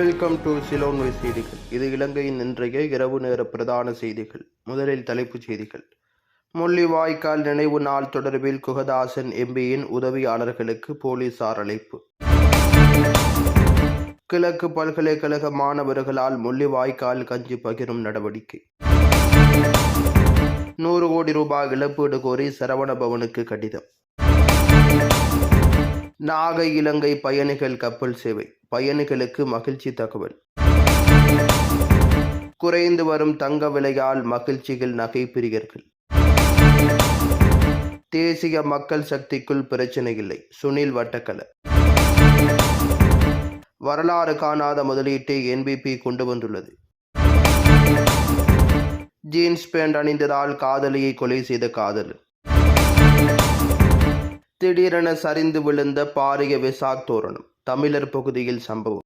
Welcome to சிலோன்வை செய்திகள் இது இலங்கையின் இன்றைய இரவு நேர பிரதான செய்திகள். முதலில் தலைப்புச் செய்திகள். முள்ளிவாய்க்கால் நினைவு நாள் தொடர்பில் குகதாசன் எம்பியின் உதவியாளர்களுக்கு போலீசார் அழைப்பு. கிழக்கு பல்கலைக்கழக மாணவர்களால் முள்ளிவாய்க்கால் கஞ்சி பகிரும் நடவடிக்கை. நூறு கோடி ரூபாய் இழப்பீடு கோரி சரவணபவனுக்கு கடிதம். நாகை இலங்கை பயணிகள் கப்பல் சேவை. பயணிகளுக்கு மகிழ்ச்சி தகவல். குறைந்து வரும் தங்க விலையால் மகிழ்ச்சியில் நகை பிரியர்கள். தேசிய மக்கள் சக்திக்குள் பிரச்சனை இல்லை. சுனில் வட்டக்கல. வரலாறு காணாத முதலீட்டை என்பிபி கொண்டு வந்துள்ளது. ஜீன்ஸ் பேண்ட் அணிந்ததால் காதலியை கொலை செய்த காதல். திடீரென சரிந்து விழுந்த பாரிய விசாக் தோரணம். தமிழர் பகுதியில் சம்பவம்.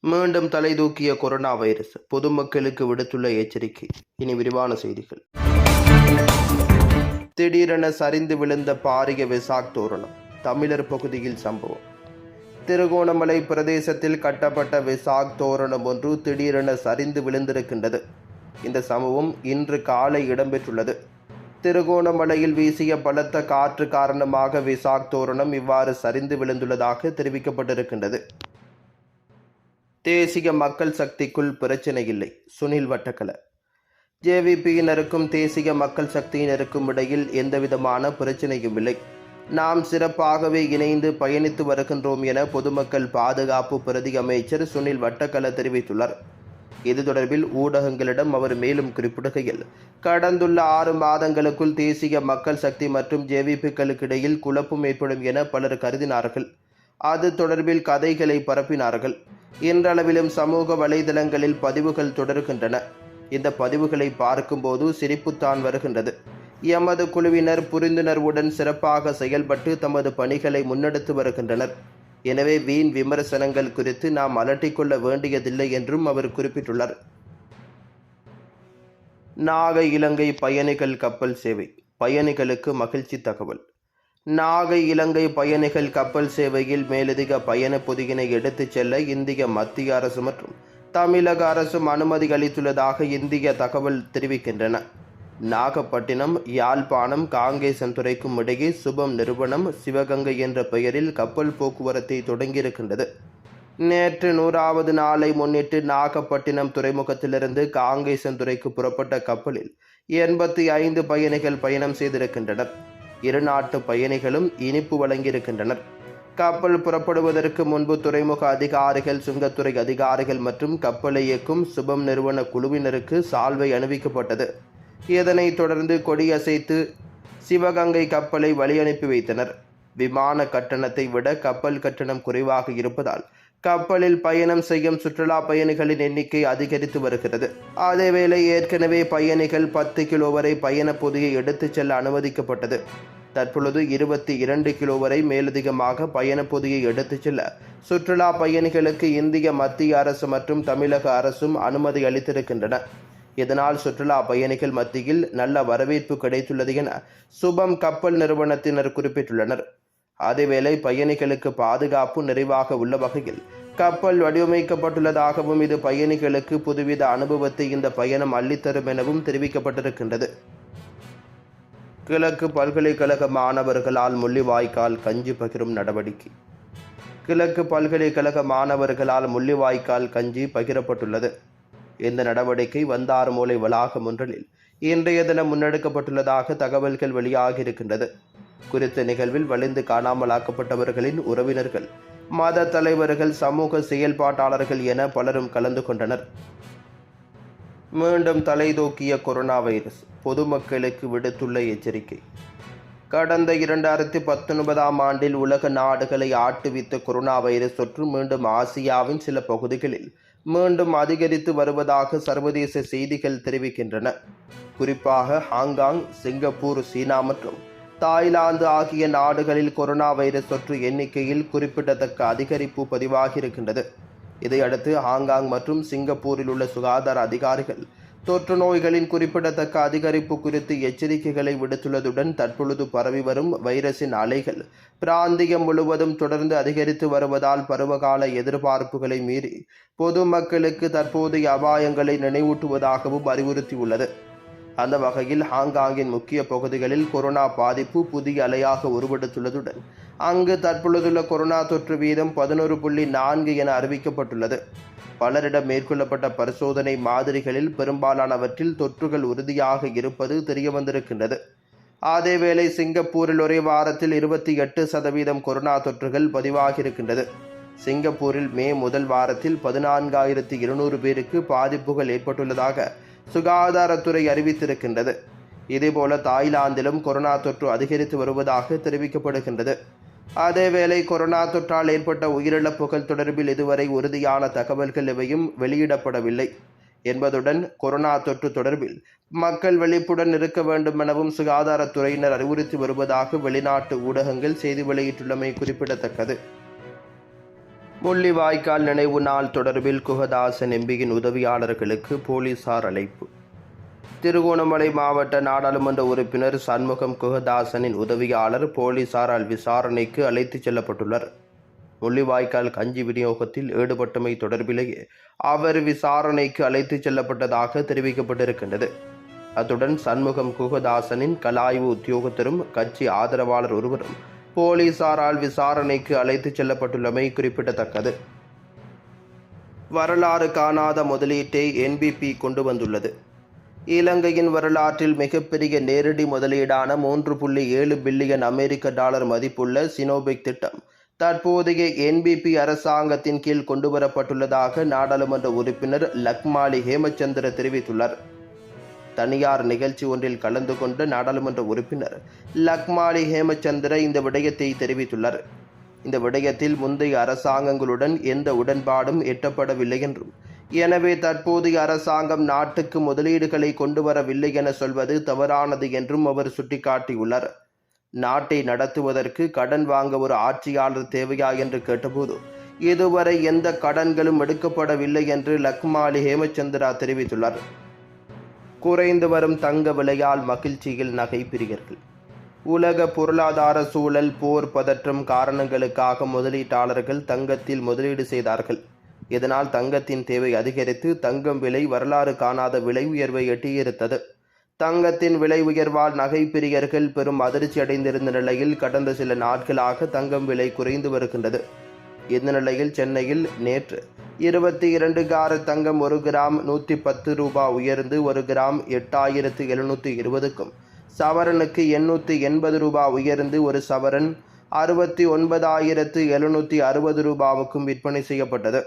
மீண்டும் தலை தூக்கிய கொரோனா வைரஸ் பொதுமக்களுக்கு விடுத்துள்ள எச்சரிக்கை. இனி விரிவான செய்திகள். திடீரென சரிந்து விழுந்த பாரிய விசாக் தோரணம் தமிழர் பகுதியில் சம்பவம். திருகோணமலை பிரதேசத்தில் கட்டப்பட்ட விசாக் தோரணம் ஒன்று திடீரென சரிந்து விழுந்திருக்கின்றது. இந்த சம்பவம் இன்று காலை இடம்பெற்றுள்ளது. திருகோணமலையில் வீசிய பலத்த காற்று காரணமாக விசாக் தோரணம் இவ்வாறு சரிந்து விழுந்துள்ளதாக தெரிவிக்கப்பட்டிருக்கின்றது. தேசிய மக்கள் சக்திக்குள் பிரச்சனை இல்லை. சுனில் வட்டக்கல. ஜேவிபியினருக்கும் தேசிய மக்கள் சக்தியினருக்கும் இடையில் எந்தவிதமான பிரச்சனையும் இல்லை. நாம் சிறப்பாகவே இணைந்து பயணித்து வருகின்றோம் என பொதுமக்கள் பாதுகாப்பு பிரதி அமைச்சர் சுனில் வட்டக்கல தெரிவித்துள்ளார். இது தொடர்பில் ஊடகங்களிடம் அவர் மேலும் குறிப்பிடுகையில் கடந்துள்ள ஆறு மாதங்களுக்குள் தேசிய மக்கள் சக்தி மற்றும் ஜேவிபிக்களுக்கு இடையில் குழப்பம் ஏற்படும் என பலர் கருதினார்கள். அது தொடர்பில் கதைகளை பரப்பினார்கள். இன்றளவிலும் சமூக வலைதளங்களில் பதிவுகள் தொடர்கின்றன. இந்த பதிவுகளை பார்க்கும்போது சிரிப்புத்தான் வருகின்றது. எமது குழுவினர் புரிந்துணர்வுடன் சிறப்பாக செயல்பட்டு தமது பணிகளை முன்னெடுத்து வருகின்றனர். எனவே வீண் விமர்சனங்கள் குறித்து நாம் அலட்டிக்கொள்ள வேண்டியதில்லை என்றும் அவர் குறிப்பிட்டுள்ளார். நாகை இலங்கை பயணிகள் கப்பல் சேவை பயணிகளுக்கு மகிழ்ச்சி தகவல். நாகை இலங்கை பயணிகள் கப்பல் சேவையில் மேலதிக பயண பொதியினை எடுத்துச் செல்ல இந்திய மத்திய அரசு மற்றும் தமிழக அரசும் அனுமதி அளித்துள்ளதாக இந்திய தகவல் தெரிவிக்கின்றன. நாகப்பட்டினம் யாழ்ப்பாணம் காங்கேசன்துறைக்கும் இடையே சுபம் நிறுவனம் சிவகங்கை என்ற பெயரில் கப்பல் போக்குவரத்தை தொடங்கியிருக்கின்றது. நேற்று நூறாவது நாளை முன்னிட்டு நாகப்பட்டினம் துறைமுகத்திலிருந்து காங்கேசன்துறைக்கு புறப்பட்ட கப்பலில் எண்பத்தி ஐந்து பயணிகள் பயணம் செய்திருக்கின்றனர். இரு நாட்டு பயணிகளும் இனிப்பு வழங்கியிருக்கின்றனர். கப்பல் புறப்படுவதற்கு முன்பு துறைமுக அதிகாரிகள் சுங்கத்துறை அதிகாரிகள் மற்றும் கப்பலை இயக்கும் சுபம் நிறுவன குழுவினருக்கு சால்வை அணிவிக்கப்பட்டது. இதனைத் தொடர்ந்து கொடியசைத்து சிவகங்கை கப்பலை வழி அனுப்பி வைத்தனர். விமான கட்டணத்தை விட கப்பல் கட்டணம் குறைவாக இருப்பதால் கப்பலில் பயணம் செய்யும் சுற்றுலா பயணிகளின் எண்ணிக்கை அதிகரித்து வருகிறது. அதேவேளை ஏற்கனவே பயணிகள் பத்து கிலோ வரை பயண பொதியை எடுத்துச் செல்ல அனுமதிக்கப்பட்டது. தற்பொழுது இருபத்தி இரண்டு கிலோ வரை மேலதிகமாக பயண பொதியை எடுத்துச் செல்ல சுற்றுலா பயணிகளுக்கு இந்திய மத்திய அரசு மற்றும் தமிழக அரசும் அனுமதி அளித்திருக்கின்றன. இதனால் சுற்றுலா பயணிகள் மத்தியில் நல்ல வரவேற்பு கிடைத்துள்ளது என சுபம் கப்பல் நிறுவனத்தினர் குறிப்பிட்டுள்ளனர். அதேவேளை பயணிகளுக்கு பாதுகாப்பு நிறைவாக உள்ள வகையில் கப்பல் வடிவமைக்கப்பட்டுள்ளதாகவும் இது பயணிகளுக்கு புதுவித அனுபவத்தை இந்த பயணம் அள்ளித்தரும் எனவும் தெரிவிக்கப்பட்டிருக்கின்றது. கிழக்கு பல்கலைக்கழக மாணவர்களால் முள்ளிவாய்க்கால் கஞ்சி பகிரும் நடவடிக்கை. கிழக்கு பல்கலைக்கழக மாணவர்களால் முள்ளிவாய்க்கால் கஞ்சி பகிரப்பட்டுள்ளது. இந்த நடவடிக்கை வந்தாறுமூலை வளாகம் ஒன்றில் இன்றைய தினம் முன்னெடுக்கப்பட்டுள்ளதாக தகவல்கள் வெளியாகியிருக்கின்றது. குறித்த நிகழ்வில் வலிந்து காணாமலாக்கப்பட்டவர்களின் உறவினர்கள் மத தலைவர்கள் சமூக செயல்பாட்டாளர்கள் என பலரும் கலந்து கொண்டனர். மீண்டும் தலை தூக்கிய கொரோனா வைரஸ் பொதுமக்களுக்கு விடுத்துள்ள எச்சரிக்கை. கடந்த இரண்டாயிரத்தி பத்தொன்பதாம் ஆண்டில் உலக நாடுகளை ஆட்டுவித்த கொரோனா வைரஸ் தொற்று மீண்டும் ஆசியாவின் சில பகுதிகளில் மீண்டும் அதிகரித்து வருவதாக சர்வதேச செய்திகள் தெரிவிக்கின்றன. குறிப்பாக ஹாங்காங் சிங்கப்பூர் சீனா மற்றும் தாய்லாந்து ஆகிய நாடுகளில் கொரோனா வைரஸ் தொற்று எண்ணிக்கையில் குறிப்பிடத்தக்க அதிகரிப்பு பதிவாகியிருக்கின்றது. இதையடுத்து ஹாங்காங் மற்றும் சிங்கப்பூரில் உள்ள சுகாதார அதிகாரிகள் தொற்று நோய்களின் குறிப்பிடத்தக்க அதிகரிப்பு குறித்து எச்சரிக்கைகளை விடுத்துள்ளதுடன் தற்பொழுது பரவி வரும் வைரஸின் அலைகள் பிராந்தியம் முழுவதும் தொடர்ந்து அதிகரித்து வருவதால் பருவகால எதிர்பார்ப்புகளை மீறி பொதுமக்களுக்கு தற்போதைய அபாயங்களை நினைவூட்டுவதாகவும் அறிவுறுத்தியுள்ளது. அந்த வகையில் ஹாங்காங்கின் முக்கிய பகுதிகளில் கொரோனா பாதிப்பு புதிய அலையாக உருவெடுத்துள்ளதுடன் அங்கு தற்பொழுதுள்ள கொரோனா தொற்று வீதம் பதினோரு புள்ளி நான்கு என அறிவிக்கப்பட்டுள்ளது. பலரிடம் மேற்கொள்ளப்பட்ட பரிசோதனை மாதிரிகளில் பெரும்பாலானவற்றில் தொற்றுகள் உறுதியாக இருப்பது தெரியவந்திருக்கின்றது. அதேவேளை சிங்கப்பூரில் ஒரே வாரத்தில் இருபத்தி எட்டு சதவீதம் கொரோனா தொற்றுகள் பதிவாகியிருக்கின்றது. சிங்கப்பூரில் மே முதல் வாரத்தில் பதினான்காயிரத்தி இருநூறு பேருக்கு பாதிப்புகள் ஏற்பட்டுள்ளதாக சுகாதாரத்துறை அறிவித்திருக்கின்றது. இதேபோல தாய்லாந்திலும் கொரோனா தொற்று அதிகரித்து வருவதாக தெரிவிக்கப்படுகின்றது. அதேவேளை கொரோனா தொற்றால் ஏற்பட்ட உயிரிழப்புகள் தொடர்பில் இதுவரை உறுதியான தகவல்கள் எவையும் வெளியிடப்படவில்லை என்பதுடன் கொரோனா தொற்று தொடர்பில் மக்கள் வெளிப்புடன் இருக்க வேண்டும் எனவும் சுகாதாரத்துறையினர் அறிவுறுத்தி வருவதாக வெளிநாட்டு ஊடகங்கள் செய்தி வெளியிட்டுள்ளமை குறிப்பிடத்தக்கது. முள்ளிவாய்க்கால் நினைவு நாள் தொடர்பில் குகதாசன் எம்பியின் உதவியாளர்களுக்கு போலீசார் அழைப்பு. திருகோணமலை மாவட்ட நாடாளுமன்ற உறுப்பினர் சண்முகம் குகதாசனின் உதவியாளர் போலீசாரால் விசாரணைக்கு அழைத்துச் செல்லப்பட்டுள்ளார். முள்ளிவாய்க்கால் கஞ்சி விநியோகத்தில் ஈடுபட்டமை தொடர்பிலேயே அவர் விசாரணைக்கு அழைத்துச் செல்லப்பட்டதாக தெரிவிக்கப்பட்டிருக்கின்றது. அத்துடன் சண்முகம் குகதாசனின் கலாய்வு உத்தியோகத்தரும் கட்சி ஆதரவாளர் ஒருவரும் போலீசாரால் விசாரணைக்கு அழைத்துச் செல்லப்பட்டுள்ளமை குறிப்பிடத்தக்கது. வரலாறு காணாத முதலீட்டை என்பிபி கொண்டு வந்துள்ளது. இலங்கையின் வரலாற்றில் மிகப்பெரிய நேரடி முதலீடான மூன்று புள்ளி ஏழு பில்லியன் அமெரிக்க டாலர் மதிப்புள்ள சினோபிக் திட்டம் தற்போதைய என்பிபி அரசாங்கத்தின் கீழ் கொண்டுவரப்பட்டுள்ளதாக நாடாளுமன்ற உறுப்பினர் லக்மாலி ஹேமச்சந்திர தெரிவித்துள்ளார். தனியார் நிகழ்ச்சி ஒன்றில் கலந்து கொண்ட நாடாளுமன்ற உறுப்பினர் லக்மாலி ஹேமச்சந்திர இந்த விடயத்தை தெரிவித்துள்ளார். இந்த விடயத்தில் முந்தைய அரசாங்கங்களுடன் எந்த உடன்பாடும் எட்டப்படவில்லை என்றும் எனவே தற்போதைய அரசாங்கம் நாட்டுக்கு முதலீடுகளை கொண்டு வரவில்லை என சொல்வது தவறானது என்றும் அவர் சுட்டிக்காட்டியுள்ளார். நாட்டை நடத்துவதற்கு கடன் வாங்க ஒரு ஆட்சியாளர் தேவையா என்று கேட்டபோது இதுவரை எந்த கடன்களும் எடுக்கப்படவில்லை என்று லக்மாலி ஹேமச்சந்திரா தெரிவித்துள்ளார். குறைந்து வரும் தங்க விலையால் மகிழ்ச்சியில் நகை பிரியர்கள் உலக பொருளாதார சூழல் போர் பதற்றம் காரணங்களுக்காக முதலீட்டாளர்கள் தங்கத்தில் முதலீடு செய்தார்கள். இதனால் தங்கத்தின் தேவை அதிகரித்து தங்கம் விலை வரலாறு காணாத விலை உயர்வை எட்டியிருந்தது தங்கத்தின் விலை உயர்வால் நகை பிரியர்கள் பெரும் அதிர்ச்சி அடைந்திருந்த நிலையில் கடந்த சில நாட்களாக தங்கம் விலை குறைந்து வருகின்றது. இந்த நிலையில் சென்னையில் நேற்று இருபத்தி இரண்டு கார தங்கம் ஒரு கிராம் நூற்றி பத்து ரூபாய் உயர்ந்து ஒரு கிராம் எட்டாயிரத்து எழுநூற்றி இருபதுக்கும் சவரனுக்கு எண்ணூற்றி எண்பது ரூபாய் உயர்ந்து ஒரு சவரன் அறுபத்தி ஒன்பதாயிரத்து எழுநூற்றி அறுபது ரூபாவுக்கும் விற்பனை செய்யப்பட்டது.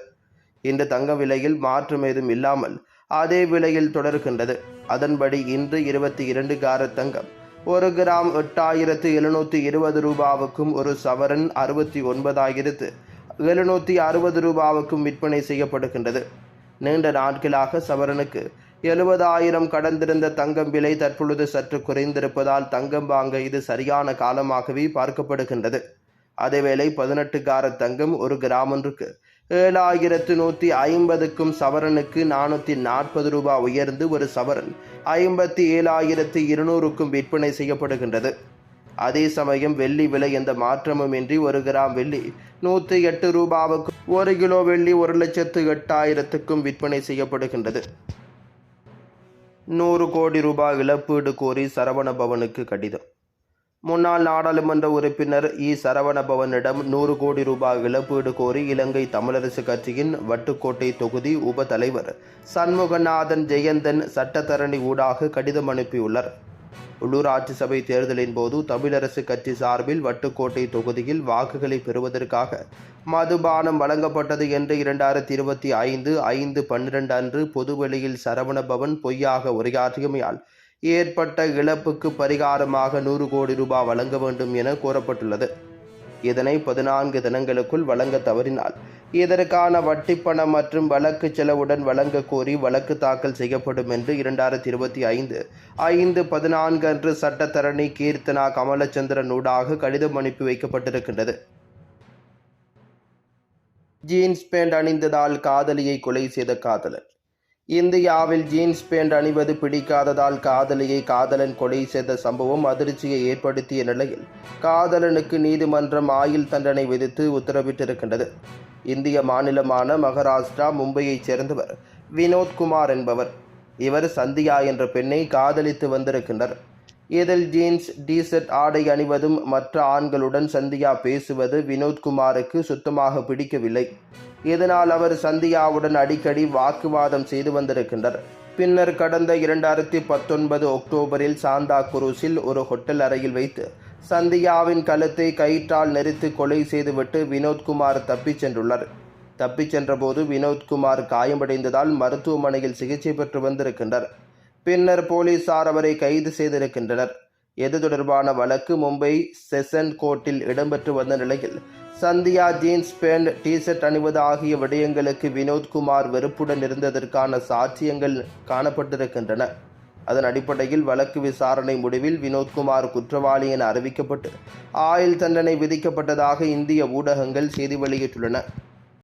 இன்று தங்க விலையில் மாற்றம் ஏதும் இல்லாமல் அதே விலையில் தொடர்கின்றது. அதன்படி இன்று இருபத்தி இரண்டு கார தங்கம் ஒரு கிராம் எட்டாயிரத்து எழுநூற்றி இருபது ரூபாவுக்கும் ஒரு சவரன் அறுபத்தி ஒன்பதாயிரத்து எழுநூற்றி அறுபது ரூபாவுக்கும் விற்பனை செய்யப்படுகின்றது. நீண்ட நாட்களாக சவரனுக்கு எழுபதாயிரம் கடந்திருந்த தங்கம் விலை தற்பொழுது சற்று குறைந்திருப்பதால் தங்கம் வாங்க இது சரியான காலமாகவே பார்க்கப்படுகின்றது. அதேவேளை பதினெட்டு கார தங்கம் ஒரு கிராமன்றுக்கு ஏழாயிரத்து நூற்றி ஐம்பதுக்கும் சவரனுக்கு நானூற்றி நாற்பது ரூபாய் உயர்ந்து ஒரு சவரன் ஐம்பத்தி ஏழாயிரத்து இருநூறுக்கும் விற்பனை செய்யப்படுகின்றது. அதே சமயம் வெள்ளி விலை எந்த மாற்றமும் இன்றி ஒரு கிராம் வெள்ளி நூற்றி எட்டு ரூபாவுக்கு ஒரு கிலோ வெள்ளி ஒரு லட்சத்து எட்டாயிரத்துக்கும் விற்பனை செய்யப்படுகின்றது. நூறு கோடி ரூபாய் இழப்பீடு கோரி சரவணபவனுக்கு கடிதம். முன்னாள் நாடாளுமன்ற உறுப்பினர் இ. சரவணபவனிடம் நூறு கோடி ரூபாய் இழப்பீடு கோரி இலங்கை தமிழரசு கட்சியின் வட்டுக்கோட்டை தொகுதி உப தலைவர் சண்முகநாதன் ஜெயந்தன் சட்டத்தரணி ஊடாக கடிதம் அனுப்பியுள்ளார். உள்ளூராட்சி சபை தேர்தலின் போது தமிழரசு கட்சி சார்பில் வட்டுக்கோட்டை தொகுதியில் வாக்குகளை பெறுவதற்காக மதுபானம் வழங்கப்பட்டது என்று இரண்டாயிரத்தி இருபத்தி ஐந்து ஐந்து பன்னிரண்டு அன்று பொதுவெளியில் சரவணபவன் பொய்யாக உரையாற்றியமையால் ஏற்பட்ட இழப்புக்கு பரிகாரமாக நூறு கோடி ரூபாய் வழங்க வேண்டும் என கோரப்பட்டுள்ளது இதனை பதினான்கு தினங்களுக்குள் வழங்க தவறினால் இதற்கான வட்டிப்பணம் மற்றும் வழக்கு செலவுடன் வழங்க கோரி வழக்கு தாக்கல் செய்யப்படும் என்று இரண்டாயிரத்தி இருபத்தி ஐந்து ஐந்து பதினான்கு அன்று சட்டத்தரணி கீர்த்தனா கமலச்சந்திரன் ஊடாக கடிதம் அனுப்பி வைக்கப்பட்டிருக்கின்றது. ஜீன்ஸ் பேண்ட் அணிந்ததால் காதலியை கொலை செய்த காதலன். இந்தியாவில் ஜீன்ஸ் பேண்ட் அணிவது பிடிக்காததால் காதலியை காதலன் கொலை செய்த சம்பவம் அதிர்ச்சியை ஏற்படுத்திய நிலையில் காதலனுக்கு நீதிமன்றம் ஆயுள் தண்டனை விதித்து உத்தரவிட்டிருக்கின்றது. இந்திய மாநிலமான மகாராஷ்டிரா மும்பையைச் சேர்ந்தவர் வினோத்குமார் என்பவர். இவர் சந்தியா என்ற பெண்ணை காதலித்து வந்திருக்கின்றனர் ஏதல் ஜீன்ஸ் டீசர்ட் ஆடை அணிவதும் மற்ற ஆண்களுடன் சந்தியா பேசுவது வினோத்குமாருக்கு சுத்தமாக பிடிக்கவில்லை. இதனால் அவர் சந்தியாவுடன் அடிக்கடி வாக்குவாதம் செய்து வந்திருக்கின்றனர் பின்னர் கடந்த இரண்டாயிரத்தி பத்தொன்பது அக்டோபரில் சாந்தா குரூஸில் ஒரு ஹோட்டல் அறையில் வைத்து சந்தியாவின் கழுத்தை கயிற்றால் நெரித்து கொலை செய்துவிட்டு வினோத்குமார் தப்பிச் சென்றுள்ளார். தப்பிச் சென்றபோது வினோத்குமார் காயமடைந்ததால் மருத்துவமனையில் சிகிச்சை பெற்று வந்திருக்கின்றார். பின்னர் போலீசார் அவரை கைது செய்திருக்கின்றனர். எது தொடர்பான வழக்கு மும்பை செஷன் கோர்ட்டில் இடம்பெற்று வந்த நிலையில் சந்தியா ஜீன்ஸ் பேண்ட் டிஷர்ட் அணிவது ஆகிய விடயங்களுக்கு வினோத்குமார் வெறுப்புடன் இருந்ததற்கான சாட்சியங்கள் காணப்பட்டிருக்கின்றன. அதன் அடிப்படையில் வழக்கு விசாரணை முடிவில் வினோத்குமார் குற்றவாளி என அறிவிக்கப்பட்டு ஆயுள் தண்டனை விதிக்கப்பட்டதாக இந்திய ஊடகங்கள் செய்தி வெளியிட்டுள்ளன.